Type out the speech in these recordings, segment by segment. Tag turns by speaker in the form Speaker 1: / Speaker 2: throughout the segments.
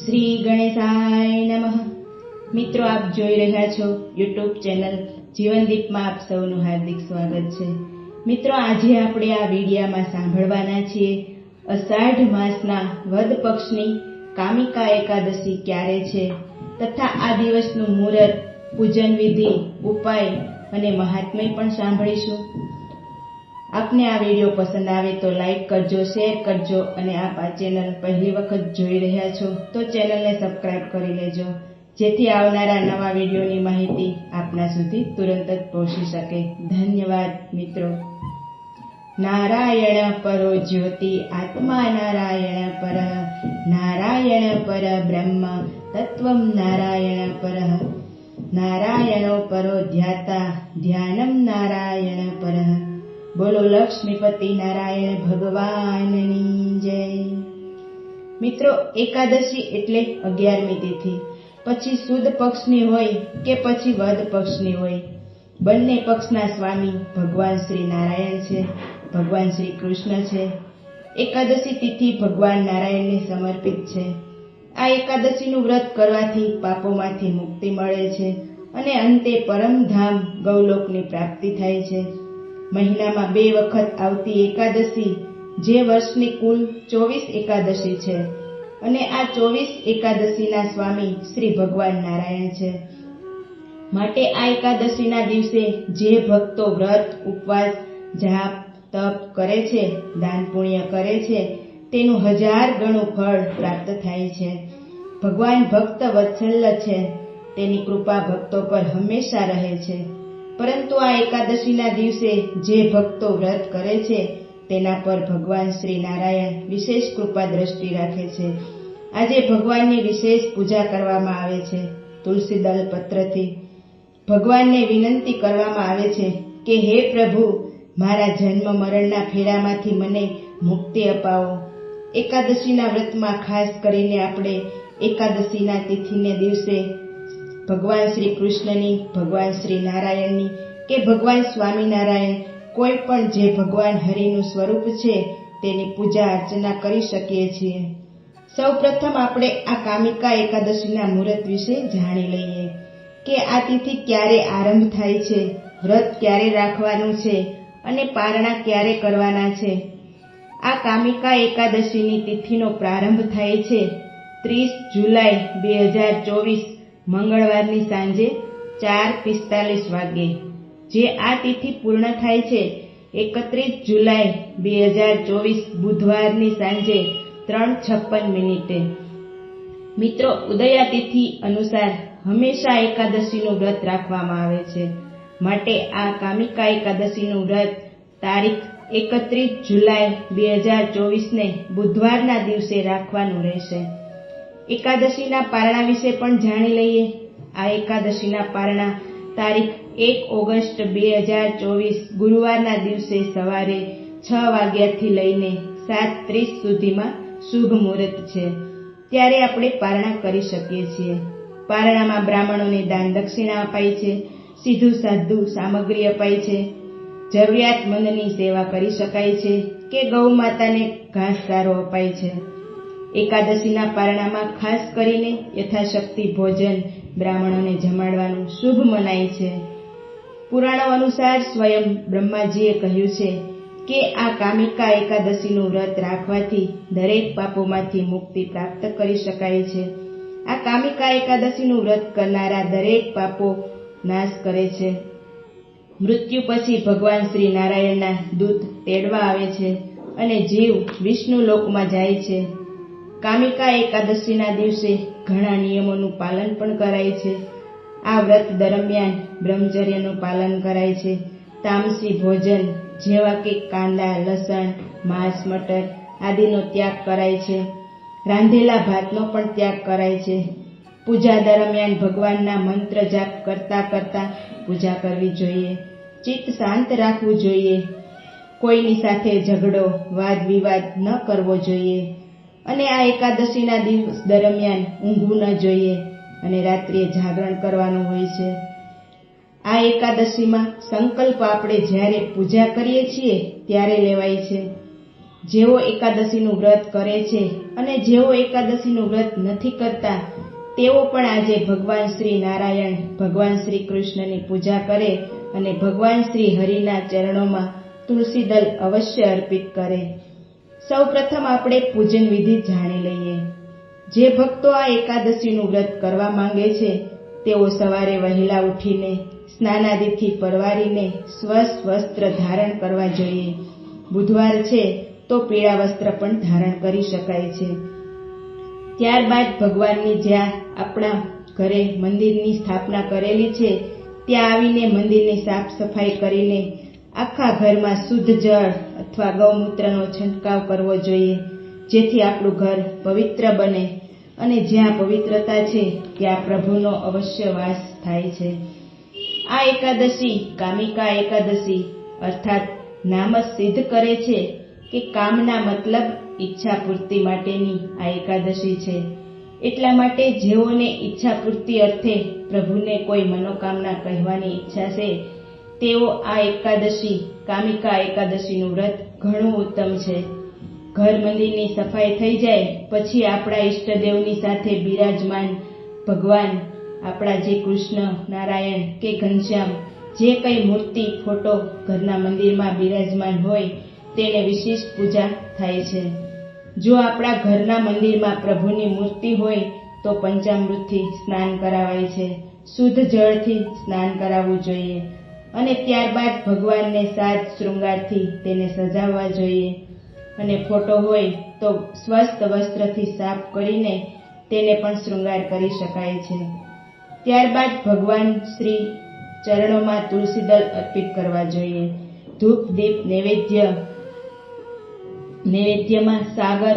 Speaker 1: શ્રી ગણેશાય નમઃ. મિત્રો, આપ જોઈ રહ્યા છો યુટ્યુબ ચેનલ જીવનદીપમાં આપ સૌનું હાર્દિક સ્વાગત છે. મિત્રો, આજે આપણે આ વિડીયામાં સાંભળવાના છીએ અષાઢ માસના વદ પક્ષની કામિકા એકાદશી ક્યારે છે તથા આ દિવસનું મુહૂર્ત પૂજન વિધિ, ઉપાય અને મહાત્મય પણ સાંભળીશું. આપને આ વીડિયો પસંદ આવે તો લાઈક કરજો, શેર કરજો અને આપ આ ચેનલ પહેલી વખત જોઈ રહ્યા છો તો ચેનલને સબસ્ક્રાઇબ કરી લેજો. જેથી આવનારા નવા વિડીયોની માહિતી આપના સુધી તુરંત જ પહોંચી શકે. ધન્યવાદ, મિત્રો. નારાયણ પરો જ્યોતિ, આત્મા નારાયણ પર નારાયણ પર બ્રહ્મ, તત્વમ નારાયણ પર, નારાયણો પરો ધ્યાતા, ધ્યાનમ નારાયણ પર. બોલો લક્ષ્મીપતિ નારાયણ ભગવાનની જય. મિત્રો, એકાદશી એટલે અગિયારમી તિથિ. પછી સુદ પક્ષની હોય કે પછી વદ પક્ષની હોય. બંને પક્ષના સ્વામી ભગવાન શ્રી નારાયણ છે, ભગવાન શ્રી કૃષ્ણ છે. એકાદશી તિથિ ભગવાન નારાયણને સમર્પિત છે. આ એકાદશીનું વ્રત કરવાથી પાપોમાંથી મુક્તિ મળે છે અને અંતે પરમધામ ગૌલોકની પ્રાપ્તિ થાય છે. મહિનામાં બે વખત આવતી એકાદશી જે વર્ષની કુલ ચોવીસ એકાદશી છે. અને આ ચોવીસ એકાદશીના સ્વામી શ્રી ભગવાન નારાયણ છે. માટે આ એકાદશીના દિવસે જે ભક્તો વ્રત, ઉપવાસ, જાપ, તપ કરે છે, દાન પુણ્ય કરે છે, તેનું હજાર ગણું ફળ પ્રાપ્ત થાય છે. ભગવાન ભક્ત વત્સલ્ય છે. તેની કૃપા ભક્તો પર હંમેશા રહે છે. પરંતુ આ એકાદશીના દિવસે જે ભક્તો વ્રત કરે છે, તેના પર ભગવાન શ્રી નારાયણ વિશેષ કૃપા દ્રષ્ટિ રાખે છે. આજે ભગવાનની વિશેષ પૂજા કરવામાં આવે છે. તુલસી દલ પત્રથી ભગવાનને વિનંતી કરવામાં આવે છે કે, હે પ્રભુ, મારા જન્મ મરણના ફેરામાંથી મને મુક્તિ અપાવો. એકાદશીના વ્રતમાં ખાસ કરીને આપણે એકાદશીના તિથિને દિવસે ભગવાન શ્રી કૃષ્ણની, ભગવાન શ્રી નારાયણની કે ભગવાન સ્વામિનારાયણ કોઈ પણ જે ભગવાન હરિનું સ્વરૂપ છે તેની પૂજા અર્ચના કરી શકીએ છીએ. સૌ પ્રથમ આપણે આ કામિકા એકાદશીના મુહૂર્ત વિશે જાણી લઈએ કે આ તિથિ ક્યારે આરંભ થાય છે, વ્રત ક્યારે રાખવાનું છે અને પારણા ક્યારે કરવાના છે. આ કામિકા એકાદશીની તિથિનો પ્રારંભ થાય છે ત્રીસ જુલાઈ બે હજાર ચોવીસ મંગળવારની સાંજે ચાર પિસ્તાલીસ વાગ્યે. જે આ તિથિ પૂર્ણ થાય છે, એકત્રીસ જુલાઈ બે હજાર ચોવીસ બુધવારની સાંજે ત્રણ છપ્પન મિનિટે. મિત્રો, ઉદયા તિથિ અનુસાર હંમેશા એકાદશીનું વ્રત રાખવામાં આવે છે. માટે આ કામિકા એકાદશીનું વ્રત તારીખ એકત્રીસ જુલાઈ બે હજાર ચોવીસને બુધવારના દિવસે રાખવાનું રહેશે. એકાદશીના પારણા વિશે પણ જાણી લઈએ. આ એકાદશીના પારણા તારીખ એક ઓગસ્ટ બે હજાર ચોવીસ ગુરુવારના દિવસે સવારે છ વાગ્યાથી લઈને સાત ત્રીસ સુધીમાં શુભ મુહૂર્ત છે. ત્યારે આપણે પારણા કરી શકીએ છીએ. પારણામાં બ્રાહ્મણોને દાન દક્ષિણા અપાય છે, સીધું સાધું સામગ્રી અપાય છે, જરૂરિયાતમંદની સેવા કરી શકાય છે કે ગૌ માતાને ઘાસચારો અપાય છે. એકાદશીના પારણામાં ખાસ કરીને યથાશક્તિ ભોજન બ્રાહ્મણોને જમાડવાનું શુભ મનાય છે. પુરાણો અનુસાર સ્વયં બ્રહ્માજીએ કહ્યું છે કે આ કામિકા એકાદશીનું વ્રત રાખવાથી દરેક પાપોમાંથી મુક્તિ પ્રાપ્ત કરી શકાય છે. આ કામિકા એકાદશીનું વ્રત કરનારા દરેક પાપો નાશ કરે છે. મૃત્યુ પછી ભગવાન શ્રી નારાયણના દૂત તેડવા આવે છે અને જીવ વિષ્ણુ લોકમાં જાય છે. કામિકા એકાદશીના દિવસે ઘણા નિયમોનું પાલન પણ કરાય છે. આ વ્રત દરમિયાન બ્રહ્મચર્યનું પાલન કરાય છે. તામસી ભોજન જેવા કે કાંદા, લસણ, માંસ, મટર આદિનો ત્યાગ કરાય છે. રાંધેલા ભાતનો પણ ત્યાગ કરાય છે. પૂજા દરમિયાન ભગવાનના મંત્ર જાપ કરતા કરતા પૂજા કરવી જોઈએ. ચિત્ત શાંત રાખવું જોઈએ. કોઈની સાથે ઝઘડો, વાદ વિવાદ ન કરવો જોઈએ. અને આ એકાદશીના દિવસ દરમિયાન ઊંઘવું ન જોઈએ અને રાત્રિએ જાગરણ કરવાનું હોય છે. આ એકાદશીમાં સંકલ્પ આપણે જ્યારે પૂજા કરીએ છીએ ત્યારે લેવાય છે. જેઓ એકાદશીનું વ્રત કરે છે અને જેઓ એકાદશીનું વ્રત નથી કરતા, તેઓ પણ આજે ભગવાન શ્રી નારાયણ, ભગવાન શ્રી કૃષ્ણની પૂજા કરે અને ભગવાન શ્રી હરિના ચરણોમાં તુલસી દલ અવશ્ય અર્પિત કરે. સૌ પ્રથમ આપણે પૂજન વિધિ જાણી લઈએ. જે ભક્તો આ એકાદશીનું વ્રત કરવા માંગે છે, તેઓ સવારે વહેલા ઉઠીને, સ્નાનાદિથી પરવારીને સ્વસ્થ વસ્ત્ર ધારણ કરવા જોઈએ. બુધવાર છે, તો પીળા વસ્ત્ર પણ ધારણ કરી શકાય છે. ત્યારબાદ ભગવાનની જ્યાં આપણા ઘરે મંદિરની સ્થાપના કરેલી છે, ત્યાં આવીને મંદિરની સાફ સફાઈ કરીને આખા ઘરમાં શુદ્ધ જળ અથવા ગૌમૂત્રનો છંટકાવ કરવો જોઈએ, જેથી આપણું ઘર પવિત્ર બને અને જ્યાં પવિત્રતા છે, ત્યાં પ્રભુનો અવશ્ય વાસ થાય છે. આ એકાદશી કામિકા એકાદશી અર્થાત નામ જ સિદ્ધ કરે છે કે કામના મતલબ ઈચ્છા પૂર્તિ માટેની આ એકાદશી છે. એટલા માટે જેઓને ઈચ્છા પૂર્તિ અર્થે પ્રભુને કોઈ મનોકામના કહેવાની ઈચ્છા છે તેઓ આ એકાદશી, કામિકા એકાદશીનું વ્રત ઘણું ઉત્તમ છે. ઘર મંદિરની સફાઈ થઈ જાય, પછી આપણા ઈષ્ટદેવની સાથે બિરાજમાન ભગવાન, આપણા જે કૃષ્ણ, નારાયણ કે ઘનશ્યામ, જે કંઈ મૂર્તિ, ફોટો ઘરના મંદિરમાં બિરાજમાન હોય, તેને વિશિષ્ટ પૂજા થાય છે. જો આપણા ઘરના મંદિરમાં પ્રભુની મૂર્તિ હોય, તો પંચામૃતથી સ્નાન કરાવાય છે. શુદ્ધ જળથી સ્નાન કરાવવું જોઈએ. અને ત્યારબાદ ભગવાનને સાજ શૃંગારથી તેને સજાવવા જોઈએ. અને ફોટો હોય તો સ્વસ્થ વસ્ત્રથી સાફ કરીને તેને પણ શૃંગાર કરી શકાય છે. ત્યારબાદ ભગવાન શ્રી ચરણોમાં તુલસીદલ અર્પિત કરવા જોઈએ. ધૂપ, દીપ, નૈવેદ્ય, નૈવેદ્યમાં સાગર,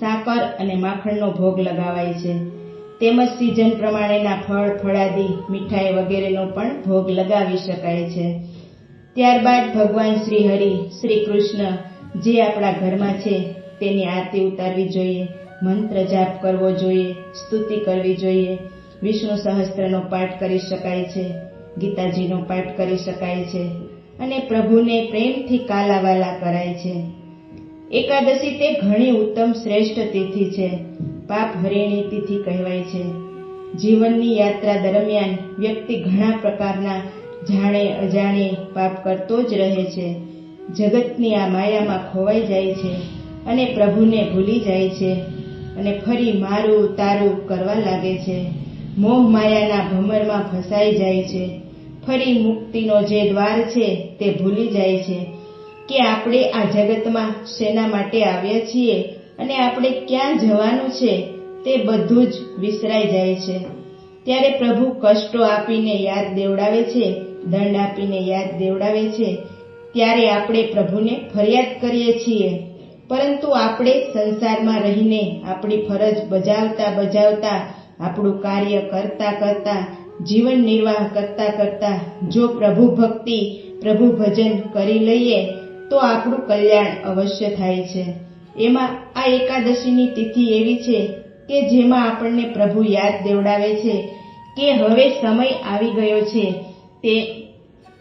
Speaker 1: સાકર અને માખણનો ભોગ લગાવાય છે. તેમજ સિઝન પ્રમાણેના ફળ, ફળાદી, મીઠાઈ વગેરેનો પણ ભોગ લગાવી શકાય છે. ત્યારબાદ ભગવાન શ્રી હરિ શ્રી કૃષ્ણ જે આપણા ઘરમાં છે તેની આરતી ઉતારવી જોઈએ, મંત્ર જાપ કરવો જોઈએ, સ્તુતિ કરવી જોઈએ, વિષ્ણુ સહસ્ત્રનો પાઠ કરી શકાય છે, ગીતાજીનો પાઠ કરી શકાય છે અને પ્રભુને પ્રેમથી કાલાવાલા કરાય છે. એકાદશી તે ઘણી ઉત્તમ શ્રેષ્ઠ તિથિ છે. પાપ હરિણી તિથિ કહેવાય છે. જીવનની યાત્રા દરમિયાન વ્યક્તિ ઘણા પ્રકારના જાણે અજાણે પાપ કરતો જ રહે છે. જગતની આ માયામાં ખોવાઈ જાય છે અને પ્રભુને ભૂલી જાય છે અને ફરી મારું તારું કરવા લાગે છે. મોહ માયાના ભમરમાં ફસાઈ જાય છે. ફરી મુક્તિનો જે દ્વાર છે તે ભૂલી જાય છે. કે આપણે આ જગતમાં શેના માટે આવ્યા છીએ અને આપણે ક્યાં જવાનું છે તે બધું જ વિસરાઈ જાય છે. ત્યારે પ્રભુ કષ્ટો આપીને યાદ દેવડાવે છે, દંડ આપીને યાદ દેવડાવે છે. ત્યારે આપણે પ્રભુને ફરિયાદ કરીએ છીએ. પરંતુ આપણે સંસારમાં રહીને આપણી ફરજ બજાવતા બજાવતા, આપણું કાર્ય કરતા કરતા, જીવન નિર્વાહ કરતા કરતા, જો પ્રભુ ભક્તિ, પ્રભુ ભજન કરી લઈએ, તો આપણું કલ્યાણ અવશ્ય થાય છે. એમાં આ એકાદશીની તિથિ એવી છે કે જેમાં આપણને પ્રભુ યાદ દેવડાવે છે કે હવે સમય આવી ગયો છે, તે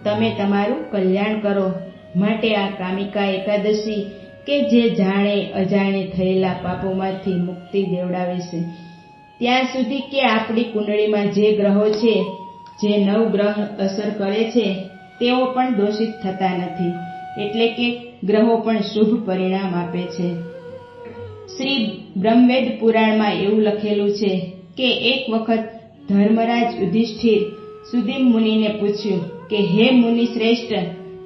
Speaker 1: તમે તમારું કલ્યાણ કરો. માટે આ કામિકા એકાદશી કે જે જાણે અજાણે થયેલા પાપોમાંથી મુક્તિ દેવડાવે છે. ત્યાં સુધી કે આપણી કુંડળીમાં જે ગ્રહો છે, જે નવ ગ્રહ અસર કરે છે, તેઓ પણ દોષિત થતા નથી. એટલે કે ગ્રહો પણ શુભ પરિણામ આપે છે. શ્રી બ્રહ્મવેદ પુરાણમાં એવું લખેલું છે કે એક વખત ધર્મરાજ યુધિષ્ઠિર સુદીમ મુનિને પૂછ્યું કે, હે મુનિ શ્રેષ્ઠ,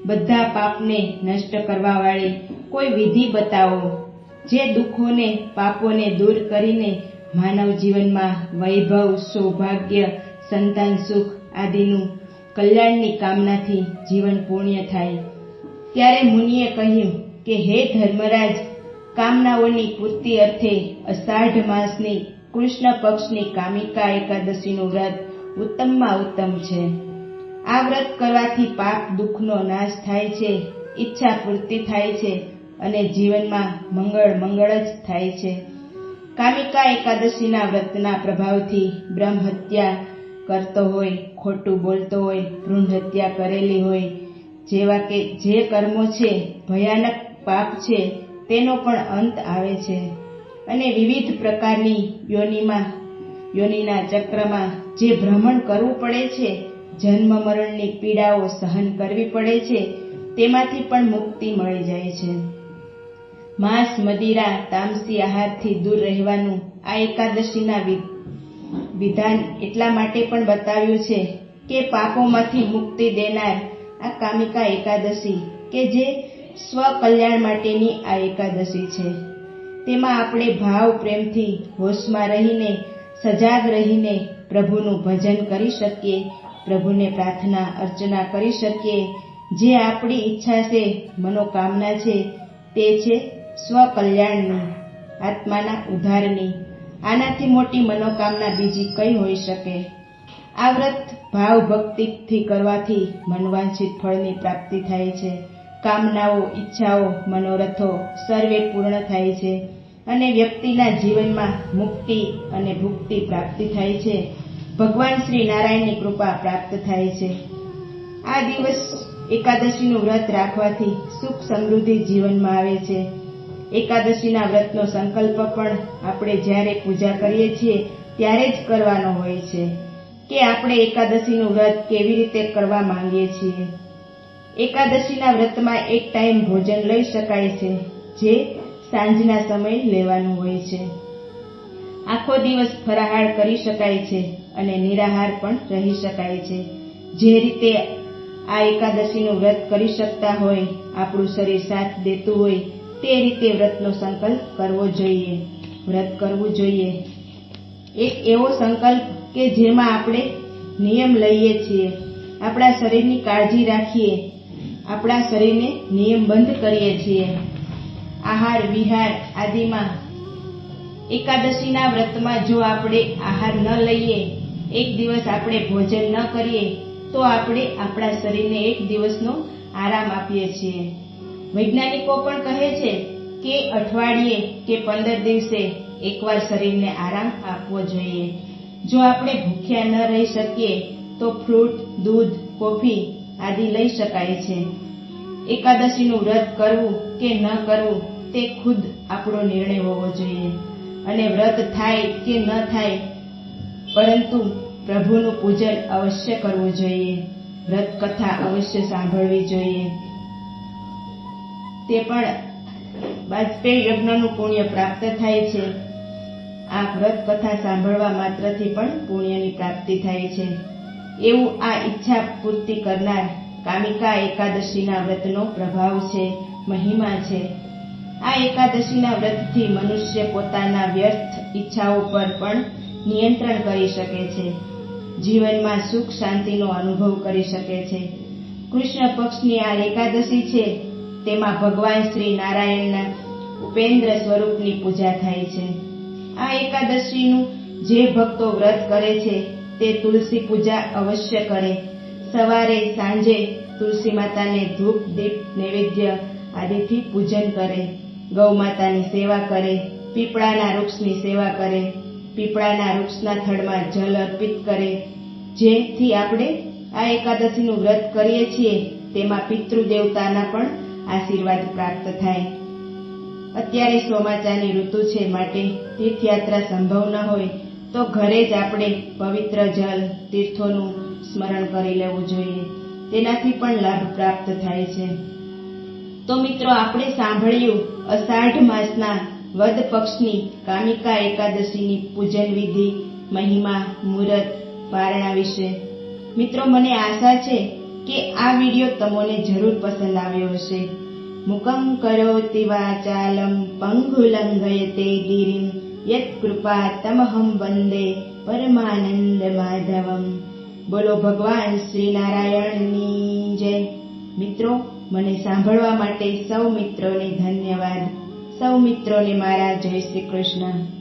Speaker 1: બધા પાપને નષ્ટ કરવાવાળી કોઈ વિધિ બતાવો જે દુઃખોને, પાપોને દૂર કરીને માનવ જીવનમાં વૈભવ, સૌભાગ્ય, સંતાન સુખ આદિનું કલ્યાણની કામનાથી જીવન પૂર્ણ થાય. ત્યારે મુનિએ કહ્યું કે, હે ધર્મરાજ, કામનાઓની પૂર્તિ અર્થે અષાઢ માસની કૃષ્ણ પક્ષની કામિકા એકાદશીનું વ્રત ઉત્તમમાં ઉત્તમ છે. આ વ્રત કરવાથી પાપ દુઃખનો નાશ થાય છે, ઈચ્છા પૂર્તિ થાય છે અને જીવનમાં મંગળ મંગળ જ થાય છે. કામિકા એકાદશીના વ્રતના પ્રભાવથી બ્રહ્મ હત્યા કરતો હોય, ખોટું બોલતો હોય, ભ્રૂણ હત્યા કરેલી હોય જેવા કે જે કર્મો છે, ભયાનક પાપ છે, તેનો પણ અંત આવે છે. અને વિવિધ પ્રકારની યોનિમાં, યોનિના ચક્રમાં જે ભ્રમણ કરવું પડે છે, જન્મ મરણની પીડાઓ સહન કરવી પડે છે, તેમાંથી પણ મુક્તિ મળી જાય છે. માંસ, મદિરા, તામસી આહારથી દૂર રહેવાનું આ એકાદશીના વિધાન એટલા માટે પણ બતાવ્યું છે કે પાપોમાંથી મુક્તિ દેનાર આ કામિકા એકાદશી, કે જે સ્વ કલ્યાણ માટેની આ એકાદશી છે. તેમાં આપણે ભાવ પ્રેમથી હોશમાં રહીને, સજાગ રહીને પ્રભુનું ભજન કરી શકીએ, પ્રભુને પ્રાર્થના, અર્ચના કરી શકીએ. જે આપણી ઈચ્છા છે, મનોકામના છે, તે છે સ્વ કલ્યાણની આત્માના ઉદ્ધારની. આનાથી મોટી મનોકામના બીજી કઈ હોઈ શકે. આ વ્રત ભાવ ભક્તિથી કરવાથી મનવાંછિત ફળની પ્રાપ્તિ થાય છે. કામનાઓ, ઈચ્છાઓ, મનોરથો સર્વે પૂર્ણ થાય છે અને વ્યક્તિના જીવનમાં મુક્તિ અને ભુક્તિ પ્રાપ્તિ થાય છે. ભગવાન શ્રી નારાયણની કૃપા પ્રાપ્ત થાય છે. આ દિવસ એકાદશીનું વ્રત રાખવાથી સુખ સમૃદ્ધિ જીવનમાં આવે છે. એકાદશીના વ્રતનો સંકલ્પ પણ આપણે જ્યારે પૂજા કરીએ છીએ ત્યારે જ કરવાનો હોય છે. કે આપણે એકાદશીનું વ્રત કેવી રીતે કરવા માંગીએ છીએ? એકાદશીના વ્રતમાં એક ટાઈમ ભોજન લઈ શકાય છે, જે સાંજના સમય લેવાનું હોય છે. આખો દિવસ ફરાહાર કરી શકાય છે અને નિરાહાર પણ રહી શકાય છે. જે રીતે આ એકાદશીનું વ્રત કરી શકતા હોય, આપણું શરીર સાથ દેતું હોય, તે રીતે વ્રતનો સંકલ્પ કરવો જોઈએ. વ્રત કરવું જોઈએ. એક એવો સંકલ્પ કે જેમાં આપણે નિયમ લઈએ છીએ. આપણા શરીરની કાળજી રાખીએ. આપણા શરીરને નિયમબંધ કરીએ છીએ. આહાર, વિહાર આદિમાં એકાદશીના વ્રતમાં જો આપણે આહાર ન લઈએ, એક દિવસ આપણે ભોજન ન કરીએ, તો આપણે આપણા શરીરને એક દિવસનો આરામ આપીએ છીએ. વૈજ્ઞાનિકો પણ કહે છે કે અઠવાડિયે કે પંદર દિવસે એકવાર શરીરને આરામ આપવો જોઈએ. જો આપણે ભૂખ્યા ન રહી શકીએ, તો ફ્રૂટ, દૂધ, કોફી આદિ લઈ શકાય છે. એકાદશીનું વ્રત કરવું કે ન કરવું, તે ખુદ આપણો નિર્ણય હોવો જોઈએ. અને વ્રત થાય કે ન થાય, પરંતુ પ્રભુનું પૂજન અવશ્ય કરવું જોઈએ. વ્રત કથા અવશ્ય સાંભળવી જોઈએ. તે પણ વાજપેયી યજ્ઞનું પુણ્ય પ્રાપ્ત થાય છે. આ વ્રત કથા સાંભળવા માત્રથી પણ પુણ્યની પ્રાપ્તિ થાય છે. એવું આ ઈચ્છા પૂર્તિ કરનાર કામિકા એકાદશીના વ્રતનો પ્રભાવ છે, મહિમા છે. આ એકાદશીના વ્રતથી મનુષ્ય પોતાના વ્યર્થ ઈચ્છાઓ પર પણ નિયંત્રણ કરી શકે છે. જીવનમાં સુખ શાંતિનો અનુભવ કરી શકે છે. કૃષ્ણ પક્ષની આ એકાદશી છે, તેમાં ભગવાન શ્રી નારાયણના ઉપેન્દ્ર સ્વરૂપની પૂજા થાય છે. આ એકાદશીનું જે ભક્તો વ્રત કરે છે, તે તુલસી પૂજા અવશ્ય કરે. સવારે, સાંજે તુલસી માતાને ધૂપ, દીપ, નૈવેદ્ય આદિથી પૂજન કરે. ગૌ માતાની સેવા કરે, પીપળાના વૃક્ષની સેવા કરે, પીપળાના વૃક્ષના થડમાં જલ અર્પિત કરે. જેથી આપણે આ એકાદશીનું વ્રત કરીએ છીએ, તેમાં પિતૃદેવતાના પણ આશીર્વાદ પ્રાપ્ત થાય. અત્યારે ચોમાસાની ઋતુ છે માટે તીર્થયાત્રા સંભવ ન હોય, તો ઘરે જ આપણે પવિત્ર જલ તીર્થોનું સ્મરણ કરી લેવું જોઈએ. તેનાથી પણ લાભ પ્રાપ્ત થાય છે. તો મિત્રો, આપણે સાંભળ્યું, અષાઢ માસના વદ પક્ષની કામિકા એકાદશીની પૂજન વિધિ, મહિમા, મુહૂર્ત, પારણા વિશે. મિત્રો, મને આશા છે કે આ વીડિયો તમને જરૂર પસંદ આવ્યો હશે. મુકમ કરોતિ વાચાલમ પંગુલંઘયતે ગિરિમ યત કૃપા તમહમ વંદે પરમાનંદ માધવમ બોલો ભગવાન શ્રી નારાયણની જય મિત્રો મને સાંભળવા માટે સૌ મિત્રોને ધન્યવાદ. સૌ મિત્રોને મારા જય શ્રી કૃષ્ણ.